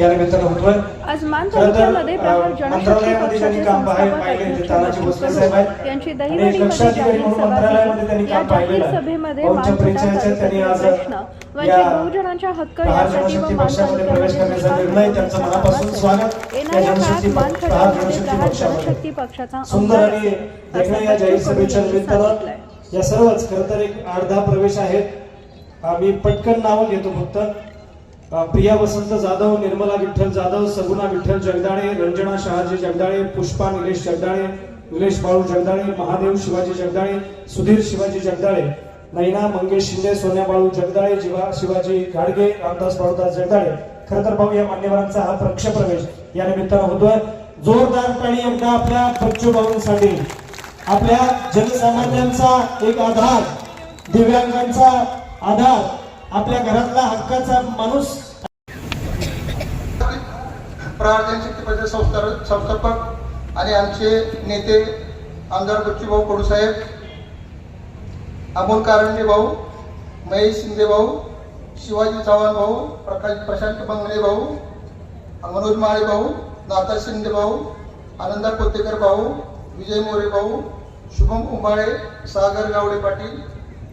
या निमित्तानं होतोय आज मान तालुक्यामध्ये प्रहार जनशक्ती मंत्रालयामध्ये त्यांनी पक्षाचे काम पाहिलं- संस्थापक तानाजी भोसले साहेब आहेत. यांची दहिवडीमध्ये जाहीर सभा झाली या. सभेमध्ये मान परिचयाचे त्यांनी आज प्रश्न या वंचित बहुजनांच्या हक्क यासाठी व मान असेल. स्वागत येणाऱ्या काळात मान प्रहार जनशक्ती पक्षाचा सुंदर आणि या जाहीर सभेच्या निमित्तानं सर्वच खरं तर एक आठ दहा प्रवेश आहेत आम्ही पटकन नावं घेतो फक्त प्रिया वसंत जाधव निर्मला विठ्ठल जाधव सगुना विठ्ठल जगदाळे रंजना शहाजी जगदाळे पुष्पा निलेश जगदाळे निलेश बाळू जगदाळे महादेव शिवाजी जगदाळे सुधीर शिवाजी जगदाळे नैना मंगेश शिंदे सोन्या बाळू जगदाळे जीवा शिवाजी घाडगे रामदास बाळूदास जगदाळे. खरं तर भाऊ या मान्यवरांचा हा प्रक्ष प्रवेश या निमित्तानं होतोय. जोरदार टाळी एकदा आपल्या बच्चू भाऊंसाठी. आपल्या जनसामान्यांचा एक आधार दिव्यांगांचा आधार आपल्या घरातला हक्काचा माणूस प्रहारजन जनशक्ती परिषद संस्था संस्थापक आणि आमचे नेते आमदार बच्चूभाऊ कडूसाहेब अमोल कारंडे भाऊ महेश शिंदे भाऊ शिवाजी चव्हाण भाऊ प्रकाश प्रशांत बंगले भाऊ मनोज माळे भाऊ नाथा शिंदे भाऊ आनंदा कोतेकर भाऊ विजय मोरे भाऊ शुभम उमाळे सागर गावडे पाटील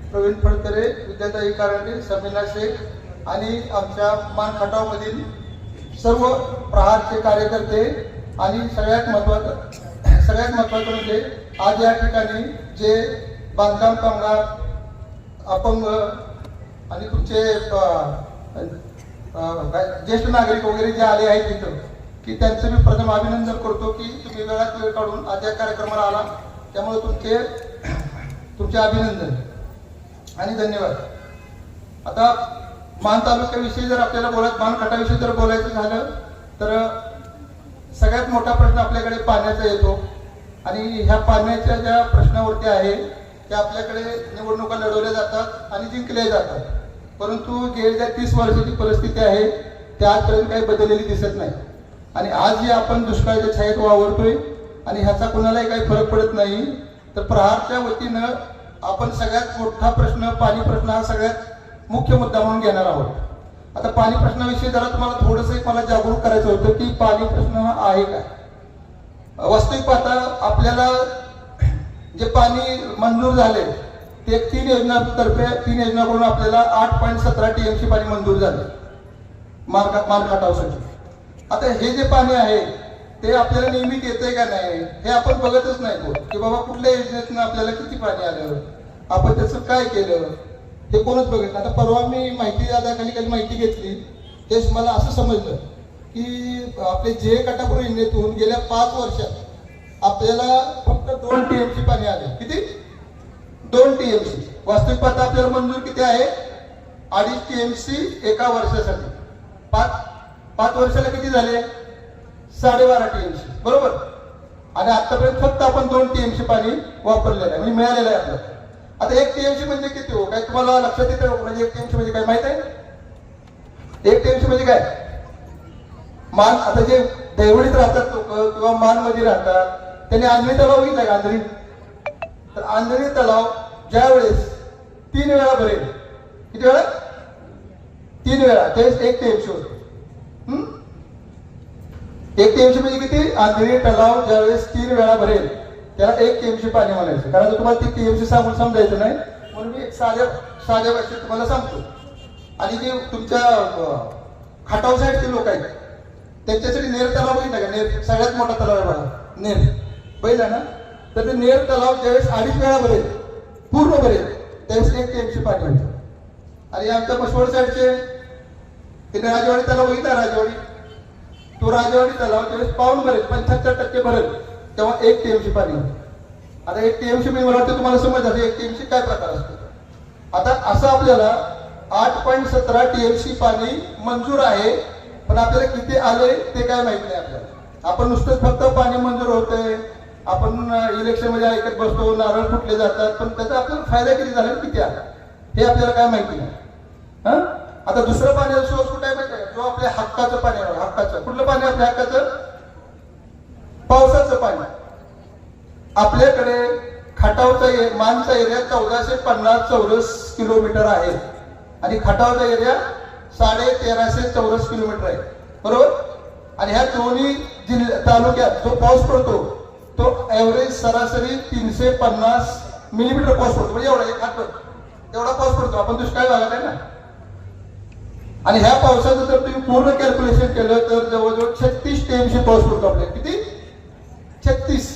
प्रवीण फडतरे विद्याताई कारंडे समीना शेख आणि आमच्या मान खटावमधील सर्व प्रहारचे कार्यकर्ते आणि सगळ्यात महत्वाचं सगळ्यात महत्वाचं म्हणजे आज या ठिकाणी जे बांधकाम कामगार अपंग आणि तुमचे ज्येष्ठ नागरिक वगैरे जे आले आहेत तिथं की त्यांचं मी प्रथम अभिनंदन करतो की तुम्ही वेळात वेळ काढून आज या कार्यक्रमाला आला. त्यामुळे तुमचे तुमचे अभिनंदन. आणि धन्यवाद. आता मान तालुक्याविषयी जर आपल्याला बोलत मान खटाविषयी जर बोलायचं झालं तर सगळ्यात मोठा प्रश्न आपल्याकडे पाण्याचा येतो. आणि ह्या पाण्याच्या ज्या प्रश्नावरती आहे त्या आपल्याकडे निवडणुका लढवल्या जातात आणि जिंकल्या जातात. परंतु गेल्या तीस वर्षाची परिस्थिती आहे त्या आजपर्यंत काही बदललेली दिसत नाही. आणि आज जे आपण दुष्काळाच्या छायेत वावरतोय आणि ह्याचा कुणालाही काही फरक पडत नाही तर प्रहारच्या वतीनं आपण सगळ्यात मोठा प्रश्न पाणी प्रश्न हा सगळ्यात मुख्य मुद्दा म्हणून घेणार आहोत. आता पाणी प्रश्नाविषयी जरा तुम्हाला थोडंसं मला जागरूक करायचं होतं की पाणी प्रश्न हा आहे काय? वास्तविक पाहता आपल्याला जे पाणी मंजूर झाले ते तीन योजनातर्फे तीन योजनाकडून आपल्याला आठ पॉईंट सतरा टीएमसी पाणी मंजूर झाले. मार्का मानखाटावसाठी आता हे जे पाणी आहे ते आपल्याला नियमित आहे का नाही हे आपण बघतच नाही तो की बाबा कुठल्या योजनेतून आपल्याला किती पाणी आलं? आपण त्याचं काय केलं? हे कोणच बघितलं आता परवा मी माहिती खाली काही माहिती घेतली तेच मला असं समजलं की आपले जे कटापूर योजनेतून गेल्या पाच वर्षात आपल्याला फक्त दोन टीएमसी पाणी आले. किती? दोन टीएमसी वास्तविक पाहता आपल्याला मंजूर किती आहे? अडीच टीएमसी एका वर्षासाठी. पाच पाच वर्षाला किती झाले? साडेबारा टीएमसी बरोबर? आणि आतापर्यंत फक्त आपण दोन टीएमसी पाणी वापरलेलं आहे. म्हणजे मिळालेलं आहे आपल्याला. आता एक टीएमसी म्हणजे किती हो? काय तुम्हाला लक्षात येतं म्हणजे एक टीएमसी म्हणजे काय? माहीत आहे? एक टीएमसी म्हणजे काय? मान आता जे दैवडीत राहतात लोक किंवा मानमध्ये राहतात त्यांनी आंधळी तलाव घेतला का आंधळी? तर आंधळी तलाव ज्या वेळेस तीन वेळा भरेल किती वेळा? तीन वेळा. त्यावेळेस एक टीएमसी होतो. एक टीएमसी म्हणजे किती? आंधळी तलाव ज्यावेळेस तीन वेळा भरेल. त्याला एक टीएमसी पाणी म्हणायचं. कारण तुम्हाला ती टीएमसी सांगून समजायचं नाही. म्हणून मी एक साध्या साध्या भाषेत तुम्हाला सांगतो. आणि जे तुमच्या खाटाव साईडचे लोक आहेत त्यांच्यासाठी नेर तलाव बघितला का? नेर सगळ्यात मोठा तलाव आहे बघा. नेर. बघितला ना? तर ते नेर तलाव ज्यावेळेस अडीच वेळा भरेल पूर्ण भरेल त्यावेळेस एक टीएमसी पाणी म्हणतो आणि आमच्या मसवड साईडचे ते राजवाडी तलाव बघितला? राजवाडी. तो राजवाडी तलाव त्यावेळेस पाऊन भरेल पंच्याहत्तर टक्के भरेल. तेव्हा एक टीएमसी पाणी होतं. आता एक टीएमसी मी म्हणजे मला वाटतं तुम्हाला समज असेल एक टीएमसी काय प्रकार असतो? आता असं आपल्याला आठ पॉईंट सतरा टीएमसी पाणी मंजूर आहे पण आपल्याला किती आले ते काय माहीत नाही आपल्याला. आपण नुसतंच फक्त पाणी मंजूर होतंय. आपण इलेक्शनमध्ये ऐकत बसतो नारळ फुटले जातात पण त्याचा आपल्याला फायदा किती झाला किती आला? हे आपल्याला काय माहिती नाही. हा? आता दुसरं पाण्याचा सोर्स कुठे आहे माहिती आहे जो आपल्या हक्काचं पाणी आहे हक्काचं. कुठलं पाणी आपल्या हक्काचं? पावसाचं पाणी. आपल्याकडे खटावचा मानचा एरिया चौदाशे पन्नास चौरस किलोमीटर आहे. आणि खटावचा एरिया साडे तेराशे चौरस किलोमीटर आहे. बरोबर? आणि ह्या दोन्ही जिल्ह्या तालुक्यात जो पाऊस पडतो तो ऍव्हरेज सरासरी तीनशे पन्नास मिलीमीटर पाऊस पडतो. म्हणजे एवढा एक हात एवढा पाऊस पडतो. आपण दुष्काळ भागात आहे ना? आणि ह्या पावसाचं जर तुम्ही पूर्ण कॅल्क्युलेशन केलं तर जवळजवळ छत्तीस टीएमसी पाऊस पडतो आपल्याला. किती? छत्तीस.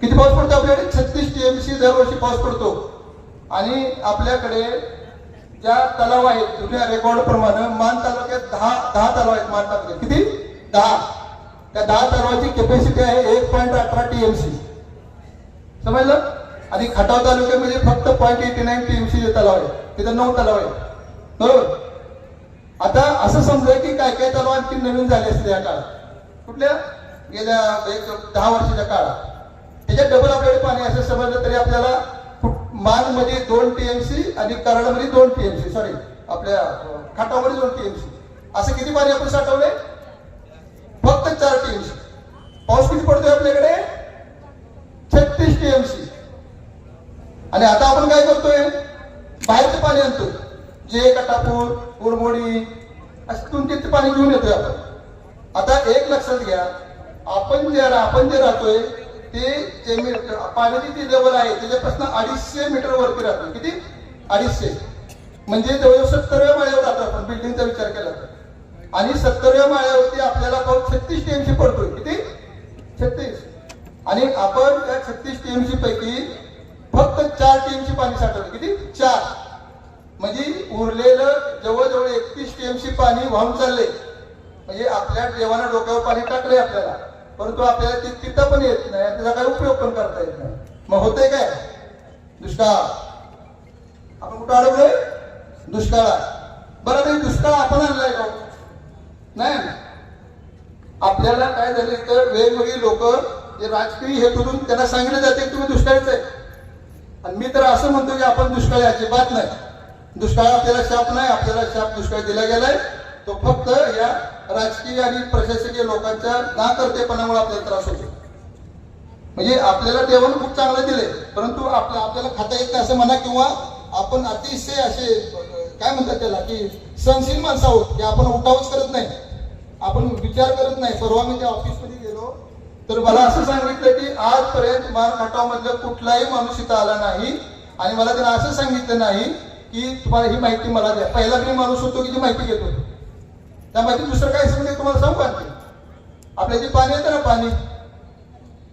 किती पाऊस पडतो आपल्याकडे? छत्तीस टीएमसी दरवर्षी पाऊस पडतो. आणि आपल्याकडे ज्या तलाव आहेत जुन्या रेकॉर्ड प्रमाणे मान तालुक्यात दहा दहा तलाव आहेत मान तालुक्यात. किती? दहा. त्या दहा तलावाची कॅपॅसिटी आहे एक पॉईंट अठरा टीएमसी समजलं? आणि खटाव तालुक्यामध्ये फक्त पॉईंट एटी नाईन टीएमसी तलाव आहे तिथं नऊ तलाव आहे बरोबर आता असं समजा की काय काय तलाव आणखी नवीन झाले असते या काळात. कुठल्या? गेल्या एक दहा वर्षाच्या काळात. त्याच्यात डबल आपल्याकडे पाणी असं समजलं तरी आपल्याला मानमध्ये दोन टीएमसी आणि कराडमध्ये दोन टीएमसी सॉरी आपल्या खाटावमध्ये दोन टीएमसी असं किती पाणी आपण साठवलंय? फक्त चार टीएमसी पाऊस किती पडतोय आपल्याकडे? छत्तीस टीएमसी आणि आता आपण काय करतोय? बाहेरचं पाणी आणतो जे कटापूर उरमोडी असं दोन तीन पाणी घेऊन येतोय आपण. आता एक लक्षात घ्या. आपण जे आपण जे राहतोय ते जे मी- पाण्याची जी लेवल आहे त्याच्यापासून अडीचशे मीटर वरती राहतो किती? अडीचशे. म्हणजे जवळजवळ सत्तरव्या माळ्यावर राहतो आपण बिल्डिंगचा विचार केला तर. आणि सत्तरव्या माळ्यावरती आपल्याला पाऊस छत्तीस टीएमसी पडतोय. किती? छत्तीस. आणि आपण त्या छत्तीस टीएमसी पैकी फक्त चार टीएमसी पाणी साठवलं किती? चार. म्हणजे उरलेलं जवळजवळ एकतीस टीएमसी पाणी वाहून चाललंय. म्हणजे आपल्या देवानं डोक्यावर पाणी टाकलंय आपल्याला. परंतु आपल्याला ते तिथं पण येत नाही त्याचा काही उपयोग पण करता येत नाही. मग होतंय काय? दुष्काळ. आपण कुठं अडवलोय दुष्काळात बरं तरी दुष्काळ आपण आणलाय का? नाही. आपल्याला काय झालं तर वेगवेगळी लोक जे राजकीय हेतूतून त्यांना सांगितलं जाते की तुम्ही दुष्काळीच आहे. आणि मी तर असं म्हणतो की आपण दुष्काळी अजिबात नाही. दुष्काळ आपल्याला शाप नाही आपल्याला शाप दुष्काळ दिला गेलाय. तो फक्त या राजकीय आणि प्रशासकीय लोकांच्या नाकर्तेपणामुळे आपल्याला त्रास होतो. म्हणजे आपल्याला देवानं खूप चांगलं दिले परंतु आपलं आपल्याला खाता येत असं म्हणा किंवा आपण अतिशय असे काय म्हणतात त्याला की सहनशील माणसं आहोत की आपण उठावच करत नाही. आपण विचार करत नाही. परवा मी त्या ऑफिसमध्ये गेलो तर मला असं सांगितलं की आजपर्यंत मार मधलं कुठलाही माणूस इथं आला नाही. आणि मला त्यांना असं सांगितलं नाही की तुम्हाला ही माहिती मला द्या. पहिला मी माणूस होतो की ती माहिती घेत होतो. त्यामध्ये माहिती दुसरं काय समजेल म्हणजे तुम्हाला सांगू आणखी आपल्या जे पाणी येतं ना पाणी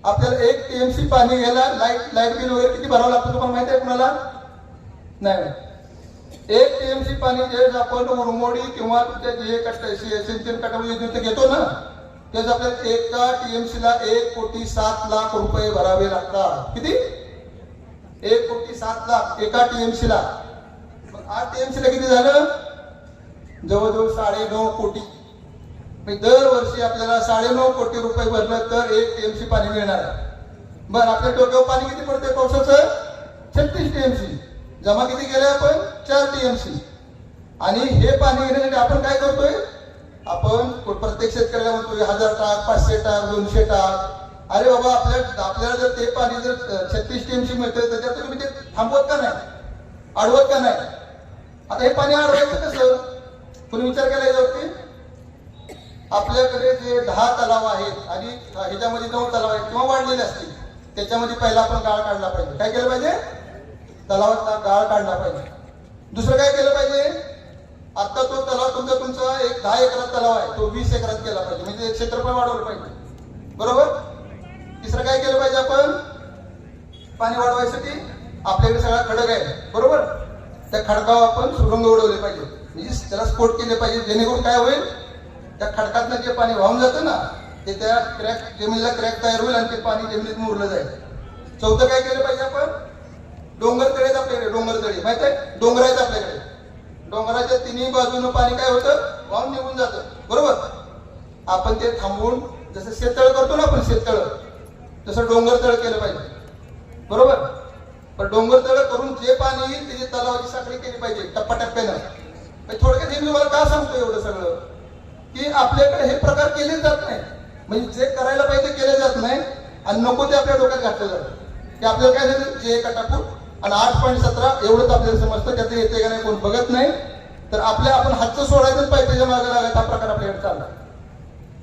आपल्याला एक टीएमसी पाणी घ्यायला लाइट लाइट बिल वगैरे किती भरावं लागतं तुम्हाला माहिती आहे कुणाला? नाही. एक टीएमसी पाणी जे आपण उरमोडी किंवा तुमच्या जे कट सिंचन कटाव योजनेत घेतो ना तेच आपल्याला एका टीएमसीला एक कोटी सात लाख रुपये भरावे लागतात. किती? एक कोटी सात लाख एका टीएमसीला मग आठ टीएमसीला किती झालं? जवळजवळ साडे नऊ कोटी. म्हणजे दरवर्षी आपल्याला साडेनऊ कोटी रुपये भरलं तर एक टीएमसी पाणी मिळणार आहे. बरं आपल्या डोक्यावर पाणी किती पडते पावसाचं? छत्तीस टीएमसी जमा किती केले आपण? चार टीएमसी आणि हे पाणी घेण्यासाठी आपण काय करतोय? आपण प्रत्येक शेतकऱ्याला म्हणतोय हजार टाक पाचशे टाक दोनशे टाक. अरे बाबा आपल्या आपल्याला जर ते पाणी जर छत्तीस टीएमसी मिळतंय त्याच्यात तुम्ही ते थांबवत का नाही? अडवत का नाही? आता हे पाणी अडवायचं कसं? कोणी विचार केला याच्यावरती? आपल्याकडे जे दहा तलाव आहेत आणि ह्याच्यामध्ये नऊ तलाव आहेत किंवा वाढलेले असतील त्याच्यामध्ये पहिला आपण गाळ काढला पाहिजे. काय केलं पाहिजे? तलावातला गाळ काढला पाहिजे. दुसरं काय केलं पाहिजे? आता तो तलाव तुमचा तुमचा एक दहा एकरात तलाव आहे तो वीस एकरात केला पाहिजे. म्हणजे क्षेत्रफळ वाढवलं पाहिजे. बरोबर? तिसरं काय केलं पाहिजे आपण? पाणी वाढवायसाठी आपल्याकडे सगळा खडक आहे. बरोबर? त्या खडकावर आपण सुरंग उडवले पाहिजे. म्हणजे त्याला स्फोट केले पाहिजे जेणेकरून काय होईल त्या खडकातनं जे पाणी वाहून जातं ना ते त्या क्रॅक जमिनीला क्रॅक तयार होईल आणि ते पाणी जमिनीत मुरलं जाईल. चौथं काय केलं पाहिजे आपण? डोंगर तळेच आपल्याकडे डोंगर तळे. माहीत आहे? डोंगर आहेत आपल्याकडे. डोंगराच्या तिन्ही बाजूनं पाणी काय होतं? वाहून निघून जातं. बरोबर? आपण ते थांबवून जसं शेततळ करतो ना आपण शेततळ तसं डोंगर तळ केलं पाहिजे. बरोबर? पण डोंगर तळ करून जे पाणी येईल त्याची तलावाची साखळी केली पाहिजे टप्प्याटप्प्यानं. थोडक्यात हे मी का सांगतो एवढं सगळं? की आपल्याकडे हे प्रकार केले जात नाही म्हणजे जे करायला पाहिजे केले जात नाही आणि नको ते आपल्या डोक्यात घातलं जातं की आपल्याला काय झालं? जे कटापूर आणि आठ पॉईंट सतरा एवढंच आपल्याला समजतं त्याचं येते का नाही कोण बघत नाही. तर आपल्या आपण हातचं सोडायचं पाहिजे मागे लागायचा हा प्रकार आपल्याकडे चालला.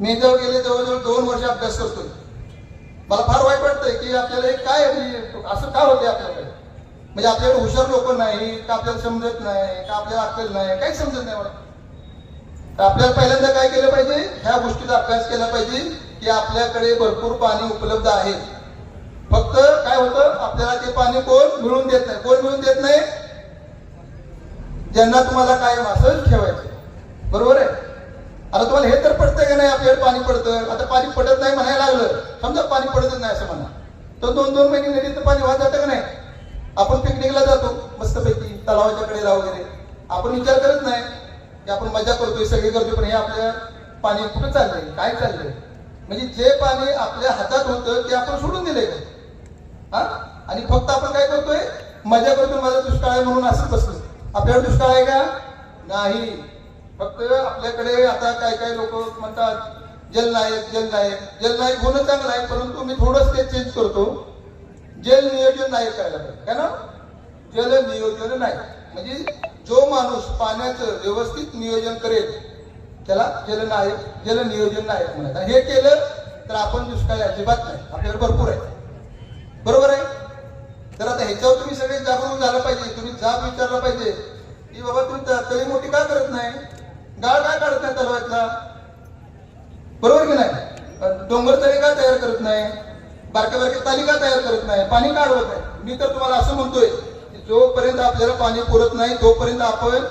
मी जवळ गेले जवळजवळ दोन वर्ष अभ्यास करतोय. मला फार वाईट वाटतंय की आपल्याला हे काय म्हणजे असं का होते आपल्याकडे? म्हणजे आपल्याकडे हुशार लोक नाही का आपल्याला समजत नाही का आपल्याला अक्कल नाही काही समजत नाही मला तर आपल्याला पहिल्यांदा काय केलं पाहिजे? ह्या गोष्टीचा अभ्यास केला पाहिजे की आपल्याकडे भरपूर पाणी उपलब्ध आहे. फक्त काय होतं? आपल्याला ते पाणी कोण मिळून देत नाही. कोण मिळून देत नाही? ज्यांना तुम्हाला काय असंच ठेवायचं. बरोबर आहे? आता तुम्हाला हे तर पडतंय का नाही? आपल्याकडे पाणी पडतं. आता पाणी पडत नाही म्हणायला लागलं. समजा पाणी पडतच नाही असं म्हणा. तर दोन दोन महिने नदीचं पाणी वाहत जातं का नाही? आपण पिकनिकला जातो मस्तपैकी तलावाच्या कडेला वगैरे. आपण विचार करत नाही की आपण मजा करतोय सगळे करतोय पण हे आपल्या पाणी कुठं चाललंय काय चाललंय? म्हणजे जे पाणी आपल्या हातात होतं ते आपण सोडून दिलंय का? हा? आणि फक्त आपण काय करतोय? मजा करतोय माझा दुष्काळ आहे म्हणून असंच बसतो आपल्याकडे दुष्काळ आहे का? नाही. फक्त आपल्याकडे आता काय काय लोक म्हणतात जलनायक जलनायक. जलनायक होणं चांगलं आहे परंतु मी थोडंच ते चेंज करतो. जल नियोजन नाही करायला पाहिजे. काय ना? जल नियोजन नायक म्हणजे जो माणूस पाण्याचं व्यवस्थित नियोजन करेल त्याला जलनायक जल नियोजन नाही म्हणायचं हे केलं तर आपण दुष्काळी अजिबात नाही. आपल्याला भरपूर आहे. बरोबर आहे? तर आता ह्याच्यावर तुम्ही सगळे जागरूक झालं पाहिजे. तुम्ही जाब विचारला पाहिजे. की बाबा तुम्ही त- तळी मोठी का करत नाही? गाळ का काढत नाही तलावातला बरोबर की नाही? डोंगर तळी का तयार करत नाही? बारक्या बारक्या तालिका तयार करत नाही पाणी काढवत आहे नाही. मी तर तुम्हाला असं म्हणतोय की जोपर्यंत आपल्याला पाणी पुरत नाही तोपर्यंत आपण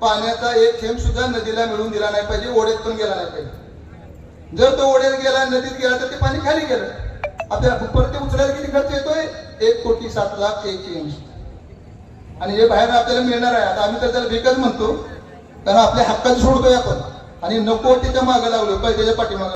पाण्याचा एक थेंब सुद्धा नदीला मिळून दिला नाही पाहिजे ओढ्यात पण गेला नाही पाहिजे. जर तो ओढ्यात गेला नदीत गेला तर ते पाणी खाली गेलं. आपल्याला परत ते उचलायला किती खर्च येतोय? एक कोटी सात लाख एक आणि हे बाहेर आपल्याला मिळणार आहे. आता आम्ही तर त्याला बेकच म्हणतो कारण आपल्या हक्काचं सोडतोय आपण. आणि नको त्याच्यामागे लागलो पाहिजे त्याच्या पाठीमागे.